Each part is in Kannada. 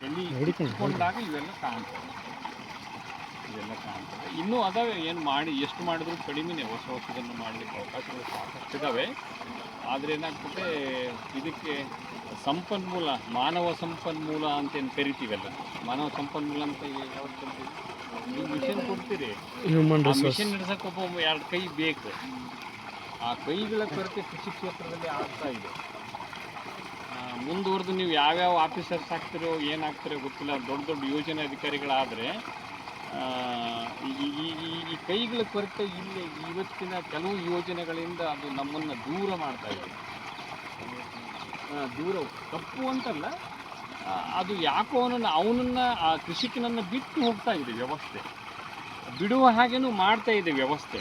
ಕಿತ್ಕೊಂಡಾಗ ಇವೆಲ್ಲ ಕಾಣ್ತವೆ. ಇವೆಲ್ಲ ಕಾಣ್ತವೆ. ಇನ್ನೂ ಅದಾವೆ ಏನು ಮಾಡಿ ಎಷ್ಟು ಮಾಡಿದ್ರು ಕಡಿಮೆನೇ ಹೊಸ ಹೊಸದನ್ನು ಮಾಡಲಿಕ್ಕೆ ಅವಕಾಶಗಳು ಸಾಕಷ್ಟು ಇದ್ದಾವೆ ಆದರೆ ಏನಾಗ್ತದೆ ಇದಕ್ಕೆ ಸಂಪನ್ಮೂಲ ಮಾನವ ಸಂಪನ್ಮೂಲ ಅಂತ ಏನು ಕರಿತೀವಲ್ಲ? ಮಾನವ ಸಂಪನ್ಮೂಲ ಅಂತ ಯಾವ್ದು ಕರಿತೀವಿ ನೀವು ಮಿಷನ್ ಕೊಡ್ತೀರಿ. ಮಿಷನ್ ನಡೆಸಕ್ಕೆ ಒಬ್ಬ ಎರಡು ಕೈ ಬೇಕು. ಆ ಕೈಗಳ ಕೊರತೆ ಕೃಷಿ ಕ್ಷೇತ್ರದಲ್ಲಿ ಆಗ್ತಾ ಇದೆ. ಮುಂದುವರೆದು ನೀವು ಯಾವ್ಯಾವ ಆಫೀಸರ್ಸ್ ಆಗ್ತಿರೋ ಏನಾಗ್ತಿರೋ ಗೊತ್ತಿಲ್ಲ. ದೊಡ್ಡ ದೊಡ್ಡ ಯೋಜನೆ ಅಧಿಕಾರಿಗಳಾದರೆ ಈ ಕೈಗಳ ಕೊರತೆ ಇಲ್ಲಿ ಇವತ್ತಿನ ಕೆಲವು ಯೋಜನೆಗಳಿಂದ ಅದು ನಮ್ಮನ್ನು ದೂರ ಮಾಡ್ತಾ ಇದೆ. ದೂರ ತಪ್ಪು ಅಂತಲ್ಲ. ಅದು ಯಾಕೋ ಅವನನ್ನು ಅವನನ್ನು, ಆ ಕೃಷಿಕನನ್ನು ಬಿಟ್ಟು ಹೋಗ್ತಾ ಇದೆ ವ್ಯವಸ್ಥೆ. ಬಿಡುವ ಹಾಗೇನೂ ಮಾಡ್ತಾ ಇದೆ ವ್ಯವಸ್ಥೆ.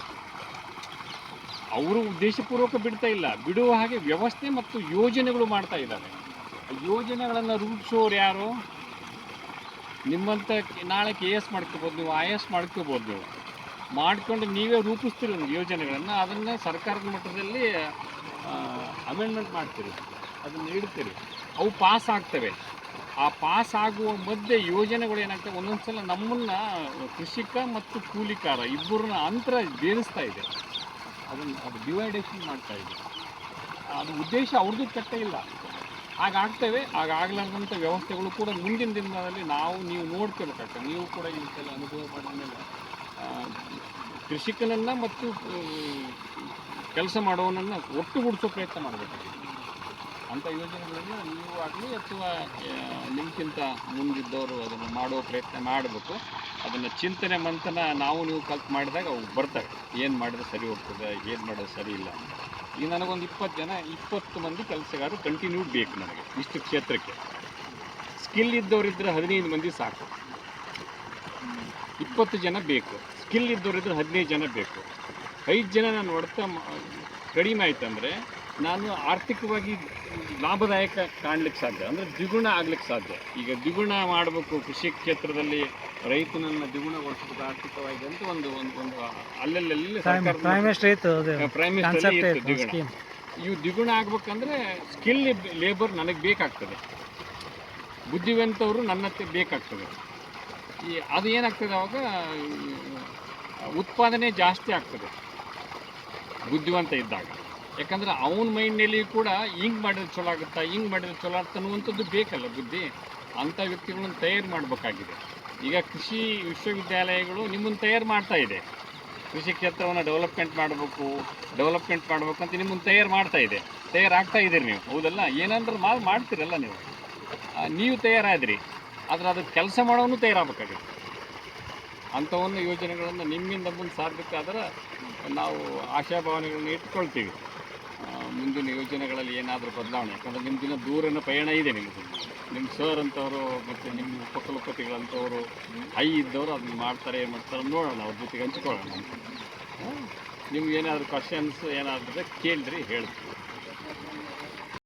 ಅವರು ಉದ್ದೇಶಪೂರ್ವಕ ಬಿಡ್ತಾ ಇಲ್ಲ. ಬಿಡುವ ಹಾಗೆ ವ್ಯವಸ್ಥೆ ಮತ್ತು ಯೋಜನೆಗಳು ಮಾಡ್ತಾ ಇದ್ದಾರೆ. ಯೋಜನೆಗಳನ್ನು ರೂಪಿಸೋರು ಯಾರು? ನಿಮ್ಮಂತ ನಾಳೆ ಕೆ ಎಸ್ ಮಾಡ್ಕೋಬೋದು ನೀವು, ಐ ಎಸ್ ಮಾಡ್ಕೋಬೋದು. ನೀವು ಮಾಡಿಕೊಂಡು ನೀವೇ ರೂಪಿಸ್ತೀರಿ ಒಂದು ಯೋಜನೆಗಳನ್ನು, ಅದನ್ನು ಸರ್ಕಾರದ ಮಟ್ಟದಲ್ಲಿ ಅಮೆಂಡ್ಮೆಂಟ್ ಮಾಡ್ತೀರಿ. ಅದನ್ನು ಇಡ್ತೀರಿ ಅವು ಪಾಸ್ ಆಗ್ತವೆ. ಆ ಪಾಸ್ ಆಗುವ ಮಧ್ಯೆ ಯೋಜನೆಗಳು ಏನಾಗ್ತವೆ ಒಂದೊಂದು ಸಲ ನಮ್ಮನ್ನು ಕೃಷಿಕ ಮತ್ತು ಕೂಲಿಕಾರ ಇಬ್ಬರನ್ನ ಅಂತರ ಬೇರಿಸ್ತಾ ಇದೆ. ಅದನ್ನು ಅದು ಡಿವೈಡೇಷನ್ ಮಾಡ್ತಾ ಇದೆ. ಅದು ಉದ್ದೇಶ ಅವ್ರದ್ದು ಕೆಟ್ಟ ಇಲ್ಲ. ಹಾಗಾಗ್ತವೆ. ಹಾಗಾಗ್ಲಾರ್ದಂಥ ವ್ಯವಸ್ಥೆಗಳು ಕೂಡ ಮುಂದಿನ ದಿನದಲ್ಲಿ ನಾವು ನೀವು ನೋಡ್ಕೋಬೇಕಾಗ್ತದೆ ನೀವು ಕೂಡ ಇವತ್ತೆಲ್ಲ ಅನುಭವ ಪಡೆದ ಮೇಲೆ ಕೃಷಿಕನನ್ನು ಮತ್ತು ಕೆಲಸ ಮಾಡುವವನನ್ನು ಒಟ್ಟುಗೂಡಿಸೋ ಪ್ರಯತ್ನ ಮಾಡಬೇಕಾಗಿದೆ. ಅಂಥ ಯೋಜನೆಗಳನ್ನು ನೀವು ಆಗಲಿ ಅಥವಾ ನಿಮ್ಗಿಂತ ಮುಂದಿದ್ದವರು ಅದನ್ನು ಮಾಡೋ ಪ್ರಯತ್ನ ಮಾಡಬೇಕು ಅದನ್ನು ಚಿಂತನೆ ಮಂಥನ ನಾವು ನೀವು ಕಲ್ತು ಮಾಡಿದಾಗ ಅವು ಬರ್ತವೆ ಏನು ಮಾಡಿದ್ರೆ ಸರಿ ಹೋಗ್ತದೆ, ಏನು ಮಾಡೋದು ಸರಿ ಇಲ್ಲ ಅಂತ. ಈಗ ನನಗೊಂದು ಇಪ್ಪತ್ತು ಜನ, ಇಪ್ಪತ್ತು ಮಂದಿ ಕೆಲಸಗಾರರು ಕಂಟಿನ್ಯೂ ಬೇಕು ನನಗೆ, ಇಷ್ಟು ಕ್ಷೇತ್ರಕ್ಕೆ. ಸ್ಕಿಲ್ ಇದ್ದವರಿದ್ದರೆ ಹದಿನೈದು ಮಂದಿ ಸಾಕು. ಇಪ್ಪತ್ತು ಜನ ಬೇಕು. ಸ್ಕಿಲ್ ಇದ್ದವರಿದ್ದರೆ ಹದಿನೈದು ಜನ ಬೇಕು. ಐದು ಜನ ನಾನು ಹೊಡೆತ ಕಡಿಮೆ ಆಯ್ತಂದರೆ ನಾನು ಆರ್ಥಿಕವಾಗಿ ಲಾಭದಾಯಕ ಕಾಣಲಿಕ್ಕೆ ಸಾಧ್ಯ ಅಂದರೆ ದ್ವಿಗುಣ ಆಗ್ಲಿಕ್ಕೆ ಸಾಧ್ಯ. ಈಗ ದ್ವಿಗುಣ ಮಾಡಬೇಕು ಕೃಷಿ ಕ್ಷೇತ್ರದಲ್ಲಿ ರೈತನನ್ನು ದ್ವಿಗುಣಗೊಳಿಸಬೇಕು ಆರ್ಥಿಕವಾಗಿ ಅಂತ ಒಂದು ಒಂದು ಒಂದು ಅಲ್ಲಲ್ಲಿ ಸರ್ಕಾರದ ಪ್ರೈಮ್ ಮಿನಿಸ್ಟರ್ ಇತ್ತು ಪ್ರೈಮ್ ಮಿನಿಸ್ಟರ್ ಇತ್ತು ಇತ್ತು ದ್ವಿಗುಣ. ಇವು ದ್ವಿಗುಣ ಆಗ್ಬೇಕಂದ್ರೆ ಸ್ಕಿಲ್ ಲೇಬರ್ ನನಗೆ ಬೇಕಾಗ್ತದೆ. ಬುದ್ಧಿವಂತವರು ನನ್ನತ್ತೆ ಬೇಕಾಗ್ತದೆ. ಈ ಅದು ಏನಾಗ್ತದೆ ಅವಾಗ ಉತ್ಪಾದನೆ ಜಾಸ್ತಿ ಆಗ್ತದೆ. ಬುದ್ಧಿವಂತ ಇದ್ದಾಗ. ಯಾಕಂದ್ರೆ ಅವನ ಮೈಂಡ್ನಲ್ಲಿ ಕೂಡ ಹಿಂಗೆ ಮಾಡಿದ್ರೆ ಚಲೋ ಆಗುತ್ತಾ, ಹಿಂಗೆ ಮಾಡಿದ್ರೆ ಚಲೋ ಆಗುತ್ತೆ ಅನ್ನುವಂಥದ್ದು ಬೇಕಲ್ಲ ಬುದ್ಧಿ. ಅಂಥ ವ್ಯಕ್ತಿಗಳನ್ನು ತಯಾರು ಮಾಡಬೇಕಾಗಿದೆ. ಈಗ ಕೃಷಿ ವಿಶ್ವವಿದ್ಯಾಲಯಗಳು ನಿಮ್ಮನ್ನು ತಯಾರು ಮಾಡ್ತಾ ಇದೆ. ಕೃಷಿ ಕ್ಷೇತ್ರವನ್ನು ಡೆವಲಪ್ಮೆಂಟ್ ಮಾಡಬೇಕು ಡೆವಲಪ್ಮೆಂಟ್ ಮಾಡಬೇಕು ಅಂತ ನಿಮ್ಮನ್ನು ತಯಾರು ಮಾಡ್ತಾ ಇದೆ. ತಯಾರಾಗ್ತಾ ಇದ್ದೀರಿ ನೀವು. ಹೌದಲ್ಲ? ಏನಂದ್ರೆ ಮಾಲ್ ಮಾಡ್ತೀರಲ್ಲ ನೀವು. ನೀವು ತಯಾರಾದ್ರಿ. ಆದ್ರೆ ಅದಕ್ಕೆ ಕೆಲಸ ಮಾಡೋನು ತಯಾರಾಗಬೇಕಾಗಿದೆ ಅಂಥವನ್ನು ಯೋಜನೆಗಳನ್ನು ನಿಮ್ಮಿಂದ ಮುಂದೆ ಸಾಧಬೇಕಾದ್ರೆ ನಾವು ಆಶಾಭಾವನೆಗಳನ್ನು ಇಟ್ಕೊಳ್ತೀವಿ. ಮುಂದಿನ ಯೋಜನೆಗಳಲ್ಲಿ ಏನಾದರೂ ಬದಲಾವಣೆ? ಯಾಕಂದರೆ ನಿಮ್ಮದಿನ ದೂರನ ಪಯಣ ಇದೆ ನಿಮಗೆ. ನಿಮ್ಮ ಸರ್ ಅಂತವರು ಮತ್ತು ನಿಮ್ಮ ಉಪಕುಲಪತಿಗಳಂಥವರು ಹೈ ಇದ್ದವರು ಅದನ್ನ ಮಾಡ್ತಾರೆ, ಏನು ಮಾಡ್ತಾರೆ ನೋಡೋಣ, ಅವ್ರ ಜೊತೆಗೆ ಹಂಚ್ಕೊಳ್ಳೋಣ ನಿಮ್ಗೆ ಏನಾದರೂ ಕ್ವಶನ್ಸ್ ಏನಾದರೂ ಕೇಳಿದ್ರಿ ಹೇಳ್ತೀವಿ